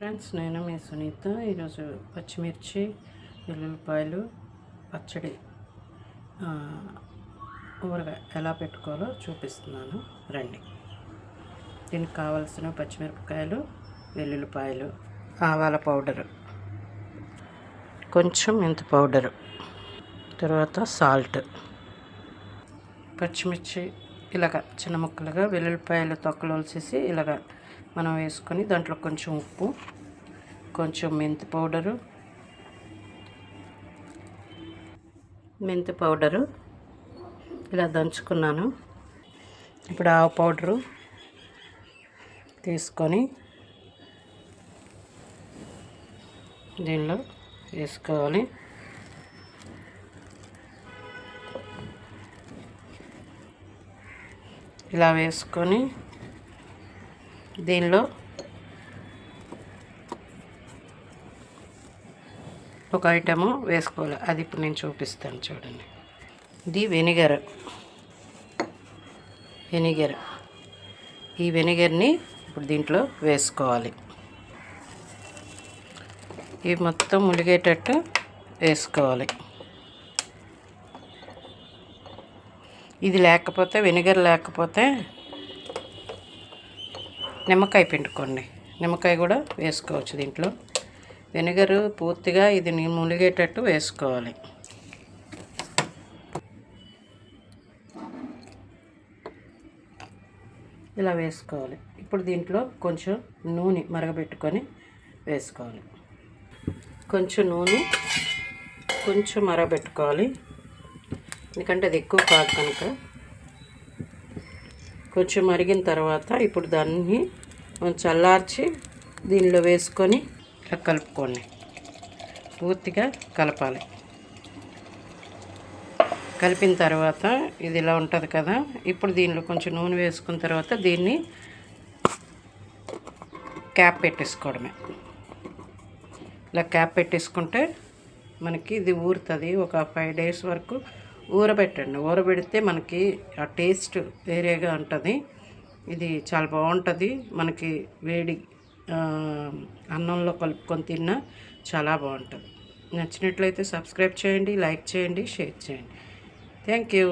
Friends నేను మీ సునీత. ఈరోజు పచ్చిమిర్చి వెల్లుల్లిపాయలు పచ్చడి ఊరగాయ ఎలా పెట్టుకోవాలో చూపిస్తున్నాను. రండి. దీనికి కావలసిన పచ్చిమిరపకాయలు వెల్లుల్లిపాయలు ఆవాల పౌడరు కొంచెం మెంతి పౌడరు తర్వాత సాల్ట్. పచ్చిమిర్చి ఇలాగ చిన్న ముక్కలుగా వెల్లుల్లిపాయలు తొక్కలు వలిసేసి ఇలాగ మనం వేసుకొని దాంట్లో కొంచెం ఉప్పు కొంచెం మెంతి పౌడరు మెంతి పౌడరు ఇలా దంచుకున్నాను. ఇప్పుడు ఆవు పౌడరు తీసుకొని దీనిలో వేసుకోవాలి. ఇలా వేసుకొని దీనిలో? ఒక ఐటము వేసుకోవాలి. అది ఇప్పుడు నేను చూపిస్తాను చూడండి. ఇది వెనిగర్. వెనిగర్. ఈ వెనిగర్ని ఇప్పుడు దీంట్లో వేసుకోవాలి. ఇవి మొత్తం ములిగేటట్టు వేసుకోవాలి. ఇది లేకపోతే వెనిగర్ లేకపోతే నిమ్మకాయ పిండుకోండి. నిమ్మకాయ కూడా వేసుకోవచ్చు దీంట్లో. వెనిగరు పూర్తిగా ఇది మునిగేటట్టు వేసుకోవాలి. ఇలా వేసుకోవాలి. ఇప్పుడు దీంట్లో కొంచెం నూనె మరగబెట్టుకొని వేసుకోవాలి. కొంచెం నూనె కొంచెం మరగబెట్టుకోవాలి. ఎందుకంటే అది ఎక్కువ కాదు కనుక. కొంచెం మరిగిన తర్వాత ఇప్పుడు దాన్ని చల్లార్చి దీనిలో వేసుకొని ఇట్లా కలుపుకోండి. పూర్తిగా కలపాలి. కలిపిన తర్వాత ఇది ఇలా ఉంటుంది కదా ఇప్పుడు దీనిలో కొంచెం నూనె వేసుకున్న తర్వాత దీన్ని క్యాప్ పెట్టేసుకోవడమే. ఇలా క్యాప్ పెట్టేసుకుంటే మనకి ఇది ఊరుతుంది. ఒక ఫైవ్ డేస్ వరకు ఊరబెట్టండి. ఊరబెడితే మనకి ఆ టేస్ట్ వేరేగా ఉంటుంది. ఇది చాలా బాగుంటుంది. మనకి వేడి అన్నంలో కలుపుకొని తిన్నా చాలా బాగుంటుంది. నచ్చినట్లయితే సబ్స్క్రైబ్ చేయండి లైక్ చేయండి షేర్ చేయండి. Thank you.